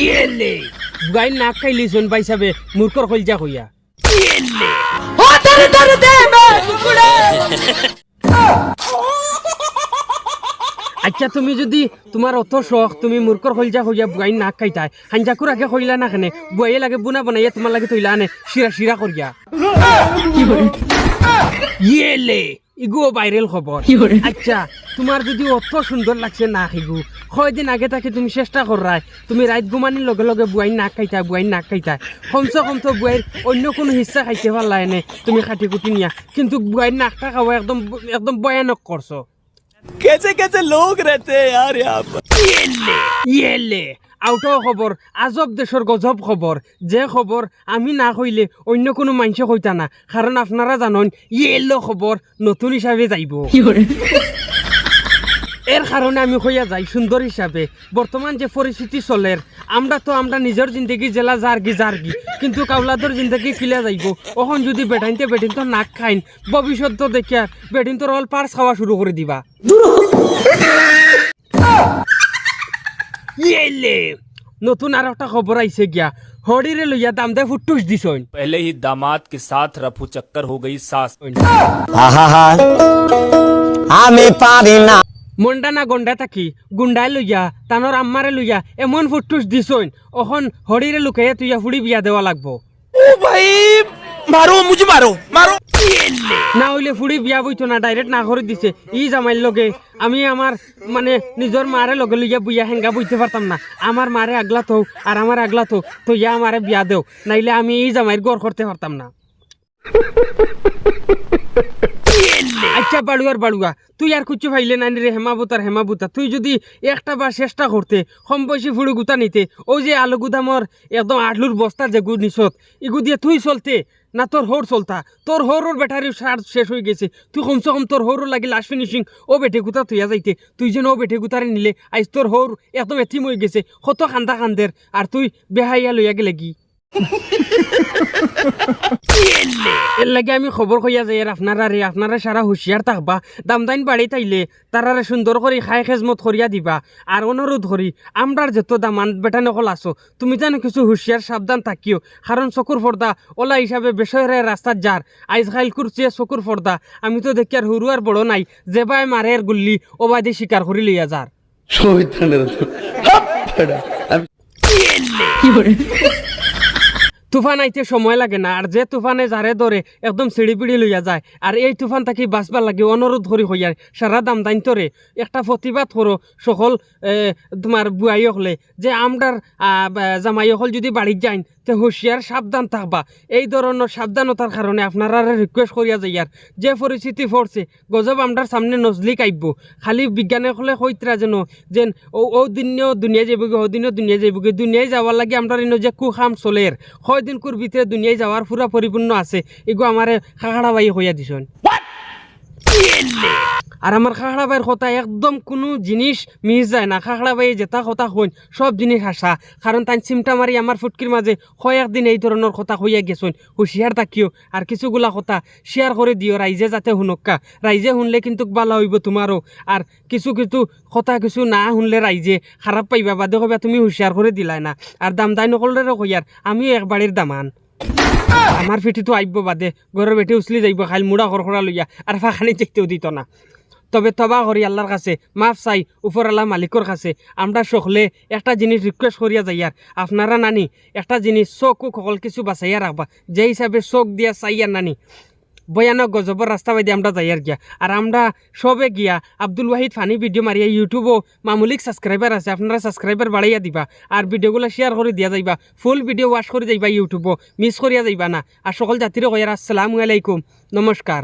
ইয়েলে। বুয়াই নাক খাইলিছন পাইছাবে মূর্খর কইজা কইয়া। আচ্ছা তুমি যদি তোমার অত শখ তুমি মূর্খর কইজা কইয়া বুয়াই নাক খাইতাই হাঞ্জাকুর আগে কইলা না কেনে বুয়াই লাগে বুনা বানাইয়া তোমার লাগে তৈলা আনে শিরা শিরা করিয়া ইয়েলে। ইগো ভাইরাল খবর আচ্ছা তোমার যদি অত সুন্দর লাগছে না খেগু কয়দিন আগে তাকে তুমি চেষ্টা করাই তুমি রাত ঘুমানির লগে লগে বুয়াই নাক খাইতা বুয়াই নাক খাইতা কমসে কম তো বুয়াইর অন্য কোনো হিস্সা খাইতে পারলা এনে তুমি খাটি কুটি নিয়া কিন্তু বুয়াই নাকটা খাওয়া একদম একদম ভয়ানক করছো कैसे कैसे लोग रहते हैं यार यहाँ पर ইয়েলে আউটাও খবর আজব দেশর গজব খবর যে খবর আমি না কইলে অন্য কোনো মানুষে কইতা না। কারণ আপনারা জানেন ইয়েলো খবর নতুন হিসাবে যাইব। এর কারণে আমি কইয়া যাই সুন্দর হিসাবে বর্তমান যে পরিস্থিতি চলের আমরা তো আমরা নিজের জিন্দগি জেলা জারগি জারগি কিন্তু কাউলাদর জিন্দগি কিলা যাইব? ওখন যদি বেটাইনতে বেটিন তো নাক খাইন ভবিষ্যৎ তো দেখিয়া বেটিন তো রল পার্স খাওয়া শুরু করে দিবা ইয়েলে নতুন আর একটা খবর আইছে গিয়া হরিরে লইয়া দাম দে ফুটুস দিছইন पहले ही दामाद के साथ रफू चक्कर हो गई सास আহা আমি পারি না মন্ডা না গন্ডা থাকি গুন্ডাই লইয়া তানোর আম্মারে লইয়া এমন ফুটুস দিছইন অখন হরিরে লুকাইয়া তুইয়া ফুড়ি বিয়া দেওয়া লাগবো भाई মারো, মুজি মারো মারো। না হইলে ফুড়ি বিয়া বইতো না, ডাইরেক্ট না করে দিছে। ই জামাইর লগে, আমি আমার মানে নিজের মারে লগে লইয়া বুইয়া হেঙ্গা বইতে পারতাম না। আমার মারে আগলা তো আর আমার আগলা তো তো ইয়া আমারে বিয়া দেও। নাইলে আমি এই জামাইর গড় করতে পারতাম না। আচ্ছা বাড়ুয়ার বাড়ুয়া তুই আর কুচু ভাইলে নানি রে হেমাবুতার হেমাবুতা তুই যদি একটা বার চেষ্টা করতে কম বয়সী ফুড়ি গুতা নিতে ওই যে আলু গুদামর একদম আলুর বস্তা যে গু নিছত ইগু দিয়ে তুই চলতে না তোর হোর চলতা। তোর হোর ব্যাটারি সার শেষ হয়ে গেছে। তুই কমসে কম তোর হোর লাগি লাস্ট ফিনিশিং ও বেটে গুতা তুইয়া যাইতে। তুই যেন ও বেটে গুতারে নিলে আইস তোর হোর একদম এথিম হয়ে গেছে। কত কান্দা কান্দের আর তুই বেহাইয়া লইয়া গেলে কি এর লাগে আমি খবর কইয়া যাই আপনারা রে আপনারা সারা হুঁশিয়ার থাকবা দাম দাইন বাড়ি তাইলে তারারে সুন্দর করে খাই খেজমত করিয়া দিবা আর অনুরোধ করি আমরার যত দামান বেটা নকল আছো তুমি জানো কিছু হুঁশিয়ার সাবধান থাকিও কারণ চকুর পর্দা ওলা হিসাবে বেসরে রাস্তার যার আইজ খাইল করছে চকুর পর্দা আমি তো দেখি আর হুরু আর বড় নাই যে বাই মারে আর গুল্লি ও বাদে শিকার করি লইয়া যার তুফান আইতে সময় লাগে না, আর যে তুফানে যারে ধরে একদম সিঁড়ি পিড়ি লইয়া যায়। আর এই তুফান থাকি বাঁচবার লাগে অনুরোধ করি হইয়ার সারা দাম দাইন তরে একটা প্রতিবাদ করো সকল তোমার বুয়াই হলে যে আমরার জামাই হল যদি বাড়ির যাইন তে হুঁশিয়ার, সাবধান থাকবা। এই ধরনের সাবধানতার কারণে আপনারা রিকোয়েস্ট করিয়া যাইয়ার যে পরিস্থিতি পড়ছে, গজব আমরার সামনে নজলি কাইব খালি বিজ্ঞানে হলে হইতরা যেন যেন ও ও দিনেও দুনিয়া যাইবগে, ও দিনও দুনিয়া যাইবগে। দুনিয়ায় যাওয়ার লাগে আমরা ইনো যে কুখাম চলের। হয় দিন কুর ভিতরে দুনিয়ায় যাওয়ার পুরা পরিপূর্ণ আছে। এগো আমারে খাখাড়া বাই হইয়া দিছন। আর আমার খাখড়া বাইর কথা একদম কোনো জিনিস মিস যায় না। খাখড়া বাই যেটা কথা হইন সব জিনিস হাসা কারণ তাই চিমটা মারি আমার ফুটকির মাঝে হয় একদিন এই ধরনের কথা হইয়া গেছইন হুঁশিয়ার থাকিও। আর কিছুগুলা কথা শেয়ার করে দিও, রাইজে যাতে শুনক্কা রাইজে শুনলে কিন্তু ভালো হইব তোমারও। আর কিছু কিছু কথা কিছু না শুনলে রাইজে খারাপ পাইবা। বাদে কইবা তুমি হুঁশিয়ার করে দিলাই না। আর দাম দাই নকলরে কইয়ার আমি একবারের দামান। আমার পিঠিটো আইব বাদে, ঘরের বেটি উচলি যাইব, খাইল মুড়া খড়খড়া লইয়া। আর ফাখানি যাইতেও দিত না। তবে তবা করি আল্লাহর কাছে, মাফ চাই উপর আল্লাহ মালিকর কাছে। আমরা সকলে একটা জিনিস রিকোয়েস্ট করিয়া যাইয়ার আপনারা নানি, একটা জিনিস চোখ সকল কিছু বাঁচাইয়া রাখবা যে হিসাবে চোখ দিয়া চাইয়ার নানি। ভয়ানক গজবর রাস্তা বাইদে আমরা যাইয়ার গিয়া। আর আমরা সবে গিয়া আব্দুল ওয়াহিদ ফানি ভিডিও মারিয়া ইউটিউবও মামুলিক সাবস্ক্রাইবার আছে, আপনারা সাবস্ক্রাইবার বাড়াইয়া দিবা। আর ভিডিওগুলো শেয়ার করে দিয়া যাইবা। ফুল ভিডিও ওয়াশ করে যাইবা ইউটিউবও মিস করিয়া যাইবা না। আর সকল জাতিরও কয়ার আসসালামু আলাইকুম। নমস্কার